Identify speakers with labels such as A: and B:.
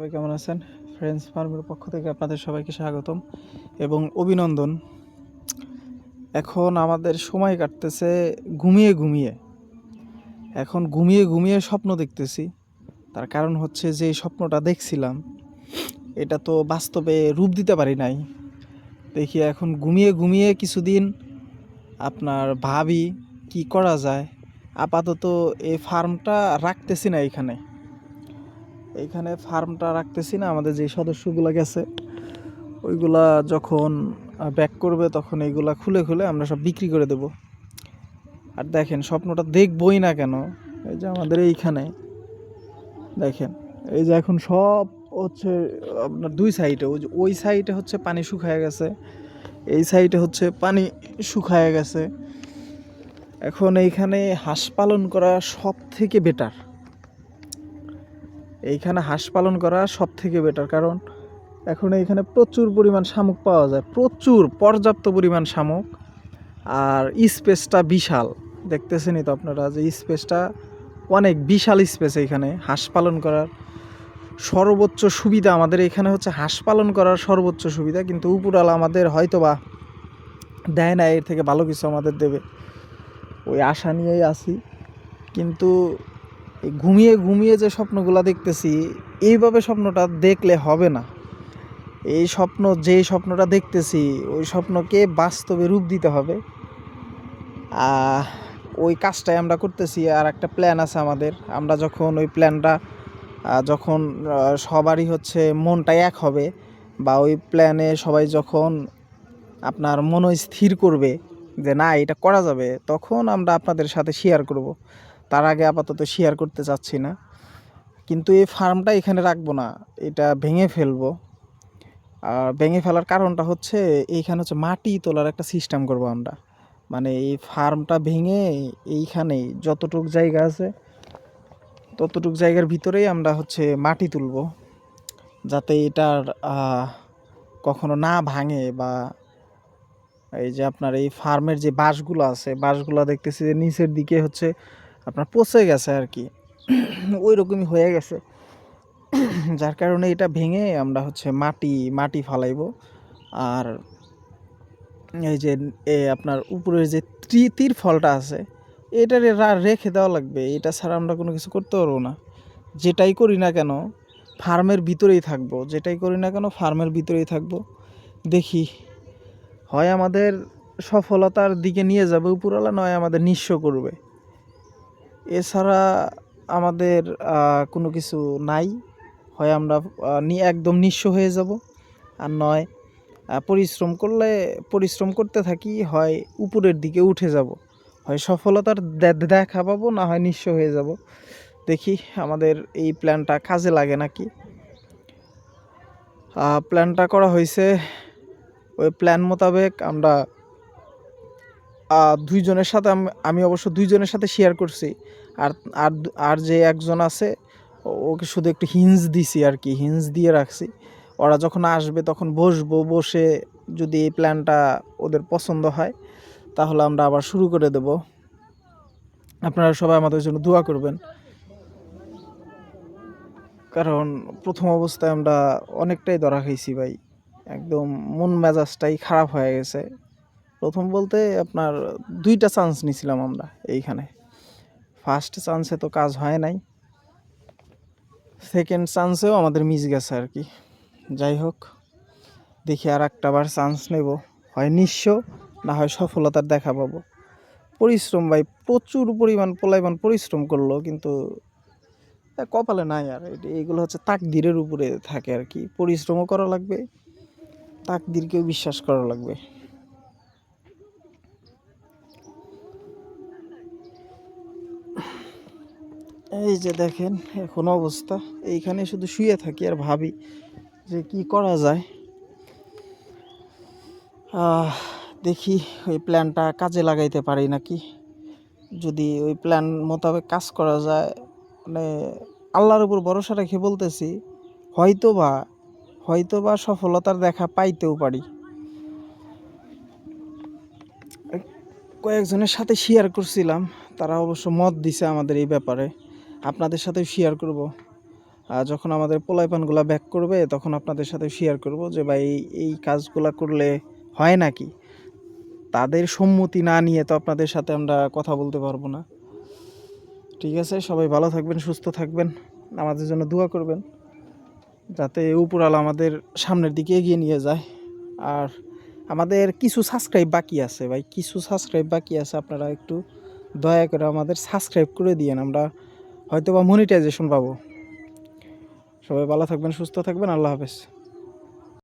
A: সবাই কেমন আছেন? ফ্রেন্ডস ফার্মের পক্ষ থেকে আপনাদের সবাইকে স্বাগতম এবং অভিনন্দন। এখন আমাদের সময় কাটতেছে ঘুমিয়ে ঘুমিয়ে। এখন ঘুমিয়ে ঘুমিয়ে স্বপ্ন দেখতেছি। তার কারণ হচ্ছে যে স্বপ্নটা দেখছিলাম, এটা তো বাস্তবে রূপ দিতে পারি নাই। দেখি এখন ঘুমিয়ে ঘুমিয়ে কিছুদিন আপনার ভাবি কি করা যায়? আপাতত এই ফার্মটা রাখতেছি না এখানে। এইখানে ফার্মটা রাখতেছি না, আমাদের যে সদস্যগুলো গেছে, ওইগুলা যখন ব্যাক করবে তখন এইগুলা খুলে খুলে আমরা সব বিক্রি করে দেব। আর দেখেন, স্বপ্নটা দেখবই না কেন, এই যে আমাদের এইখানে, দেখেন, এই যে এখন সব হচ্ছে, আপনার দুই সাইডে ওই ওই সাইডে হচ্ছে পানি শুকায় গেছে, এই সাইডে হচ্ছে পানি শুকায় গেছে। এখন এইখানে হাঁস পালন করা সব থেকে বেটার এইখানে হাঁস পালন করা সব থেকে বেটার কারণ এখন এইখানে প্রচুর পরিমাণ শামুক পাওয়া যায়, প্রচুর পর্যাপ্ত পরিমাণ শামুক। আর স্পেসটা বিশাল, দেখতেছেনই তো আপনারা যে স্পেসটা অনেক বিশাল স্পেস এইখানে, হাঁস পালন করার সর্বোচ্চ সুবিধা আমাদের এখানে হচ্ছে হাঁস পালন করার সর্বোচ্চ সুবিধা, কিন্তু উপরালা আমাদের হয়তোবা দেয় না, এর থেকে ভালো কিছু আমাদের দেবে। ওই আশা নিয়েই আছি, কিন্তু ঘুমিয়ে ঘুমিয়ে যে স্বপ্নগুলো দেখতেছি, এইভাবে স্বপ্নটা দেখলে হবে না। এই স্বপ্ন, যে স্বপ্নটা দেখতেছি, ওই স্বপ্নকে বাস্তবে রূপ দিতে হবে। ওই কাজটাই আমরা করতেছি, আর একটা প্ল্যান আছে আমাদের। আমরা যখন ওই প্ল্যানটা যখন সবারই হচ্ছে মনটা এক হবে, বা ওই প্ল্যানে সবাই যখন আপনার মন স্থির করবে যে না, এটা করা যাবে, তখন আমরা আপনাদের সাথে শেয়ার করব। তার আগে আপাতত শেয়ার করতে চাচ্ছি না। কিন্তু এই ফার্মটা এখানে রাখব না, এটা ভেঙে ফেলব। আর ভেঙে ফেলার কারণটা হচ্ছে, এইখানে হচ্ছে মাটি তোলার একটা সিস্টেম করব আমরা। মানে এই ফার্মটা ভেঙে এইখানেই যতটুক জায়গা আছে, ততটুক জায়গার ভিতরেই আমরা হচ্ছে মাটি তুলব। যাতে এটার কখনো না ভাঙে বা এই যে আপনার এই ফার্মের যে বাঁশগুলো আছে, বাঁশগুলো দেখতেছি যে নিচের দিকে হচ্ছে আপনার পচে গেছে আর কি। ওই রকমই হয়ে গেছে। যার কারণে এটা ভেঙে আমরা হচ্ছে মাটি মাটি ফালাইবো। আর এই যে, এ আপনার উপরের যে তীর ফলটা আছে এটা রেখে দেওয়া লাগবে। এটা ছাড়া আমরা কোনো কিছু করতে পারব না। যেটাই করি না কেন, ফার্মের ভিতরেই থাকব। যেটাই করি না কেন, ফার্মের ভিতরেই থাকব। দেখি, হয় আমাদের সফলতার দিকে নিয়ে যাবে, উপরওয়ালা নয় আমাদের নিঃস্ব করবে। এছাড়া আমাদের কোনো কিছু নাই। হয় আমরা একদম নিঃস্ব হয়ে যাব। আর নয় পরিশ্রম করলে, পরিশ্রম করতে থাকি, হয় উপরের দিকে উঠে যাব। হয় সফলতার দেখা পাবো, না হয় নিঃস্ব হয়ে যাব। দেখি আমাদের এই প্ল্যানটা কাজে লাগে নাকি। প্ল্যানটা করা হয়েছে। ওই প্ল্যান মোতাবেক আমরা দুইজনের সাথে আমি অবশ্য দুইজনের সাথে শেয়ার করছি। আর আর আর যে একজন আছে, ওকে শুধু একটু হিন্স দিছি আর কি হিন্স দিয়ে রাখছি। ওরা যখন আসবে, তখন বসবো, বসে যদি এই প্ল্যানটা ওদের পছন্দ হয়, তাহলে আমরা আবার শুরু করে দেব। আপনারা সবাই আমাদের জন্য দোয়া করবেন। কারণ প্রথম অবস্থায় আমরা অনেকটাই ধরা খাইছি ভাই। একদম মন মেজাজটাই খারাপ হয়ে গেছে। প্রথম বলতে আপনার দুইটা চান্স নিছিলাম আমরা এইখানে। ফার্স্ট চান্সে তো কাজ হয় নাই। সেকেন্ড চান্সেও আমাদের মিস গেছে আর কি। যাই হোক, দেখি আর একটা বার চান্স নেব। হয় নিঃস্ব, না হয় সফলতার দেখা পাবো। পরিশ্রম ভাই, প্রচুর পরিমাণ পোলাইমান পরিশ্রম করল, কিন্তু কপালে নাই আর। এইগুলো হচ্ছে তাকদিরের উপরে থাকে আর কি। পরিশ্রমও করা লাগবে, তাকদিরকেও বিশ্বাস করা লাগবে। এই যে দেখেন, এখন অবস্থা। এইখানে শুধু শুয়ে থাকি আর ভাবি যে কি করা যায়। দেখি ওই প্ল্যানটা কাজে লাগাইতে পারি নাকি। যদি ওই প্ল্যান মোতাবেক কাজ করা যায় মানে আল্লাহর উপর ভরসা রেখে বলতেছি হয়তো বা হয়তো বা সফলতার দেখা পাইতেও পারি। কয়েকজনের সাথে শেয়ার করছিলাম, তারা অবশ্য মত দিছে আমাদের এই ব্যাপারে। আপনাদের সাথেও শেয়ার করব। আর যখন আমাদের পোলাইপানগুলো ব্যাক করবে, তখন আপনাদের সাথে শেয়ার করব যে, ভাই, এই- এই কাজগুলা করলে হয় নাকি? তাদের সম্মতি না নিয়ে তো আপনাদের সাথে আমরা কথা বলতে পারব না। ঠিক আছে? সবাই ভালো থাকবেন, সুস্থ থাকবেন, আমাদের জন্য দোয়া করবেন, যাতে উপরাল আমাদের সামনের দিকে এগিয়ে নিয়ে যায়। আর আমাদের কিছু সাবস্ক্রাইব বাকি আছে, ভাই। কিছু সাবস্ক্রাইব বাকি আছে, আপনারা একটু দয়া করে আমাদের সাবস্ক্রাইব করে দিয়েন। আমরা হয়তো বা মনিটাইজেশন পাবো। সবাই ভালো থাকবেন সুস্থ থাকবেন আল্লাহ হাফেজ।